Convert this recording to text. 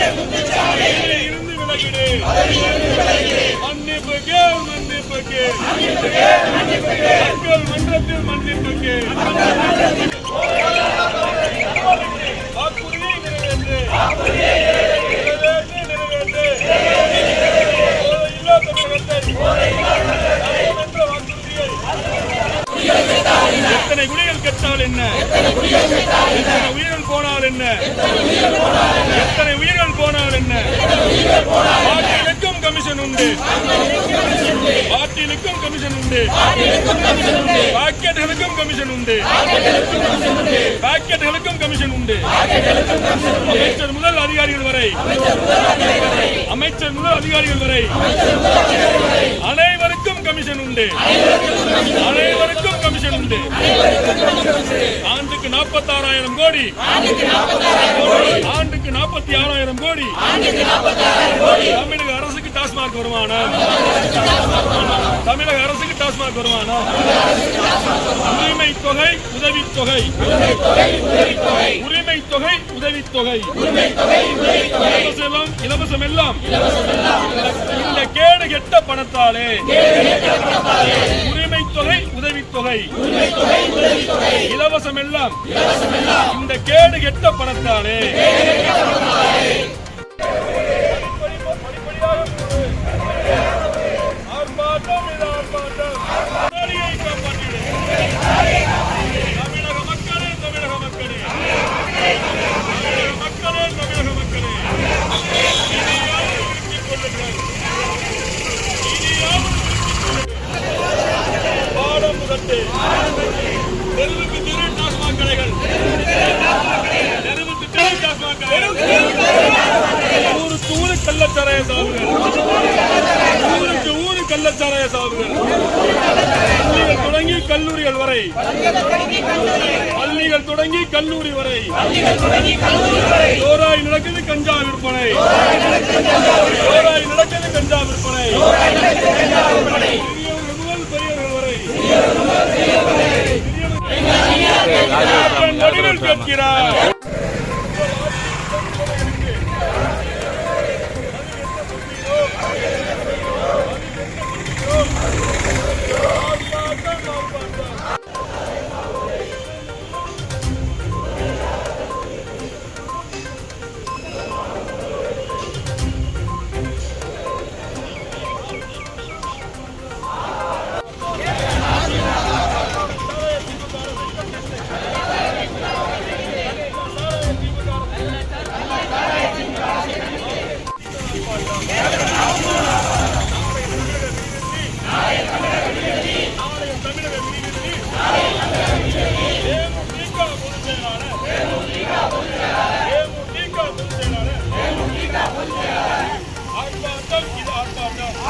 இருந்து விலகிடு மன்னிப்பு கே மன்னிப்பு கே மக்கள் மன்றத்தில் மன்னிப்பு எத்தனை குடிகள் கெட்டால் என்ன? எத்தனை உயிர்கள் போனால் என்ன? பாட்டிலுக்கும் கமிஷன் உண்டு. பாட்டிலுக்கும் கமிஷன் உண்டு. பாக்கெட்டுகளுக்கும் கமிஷன் உண்டு. பாக்கெட்டுகளுக்கும் கமிஷன் உண்டு. அமைச்சர் முதல் அதிகாரிகள் வரை. அமைச்சர் முதல் அதிகாரிகள் வரை. அனைவருக்கும் கமிஷன் உண்டு. அனைவருக்கும் கமிஷன் உண்டு. நாற்பத்தாறாயிரம் கோடி. ஆண்டுக்கு நாற்பத்தி ஆறாயிரம் கோடி. தமிழக அரசுக்கு டாஸ்மாக் வருமானம். தமிழக அரசுக்கு வருமானம் உரிமை தொகை உதவித் தொகை உரிமை தொகை உதவித் தொகை இலவசம் இலவசம் எல்லாம். இந்த கேடு கெட்ட பணத்தாலே. உரிமை தொகை உதவித் தொகை இலவசம் எல்லாம். இந்த கேடு கெட்ட பணத்தாலே ஆர்ப்பாட்டம் இது ஆர்ப்பாட்டம் முதலாளியை காப்பாற்றிடு தமிழக மக்களே தமிழக மக்களே தமிழக மக்களே தமிழக மக்களே இனியாவது திருத்திக் கொள்ளுங்கள் இனியாவது திருத்திக் கொள்ளுங்கள் பாடம் முதட்டு தெருவுக்கு தெரு டாஸ்மாக் கடைகள். தெருவுக்கு தெரு டாஸ்மாக் கடைகள். ஊருக்கு ஊரு கள்ளச்சாராய சாவுகள் ஊருக்கு ஊரு கள்ளச்சாராய சாவுகள் பள்ளிகள் தொடங்கி கல்லூரிகள் வரை. பள்ளிகள் தொடங்கி கல்லூரி வரை. நடுவில் 기도하는 거 없냐?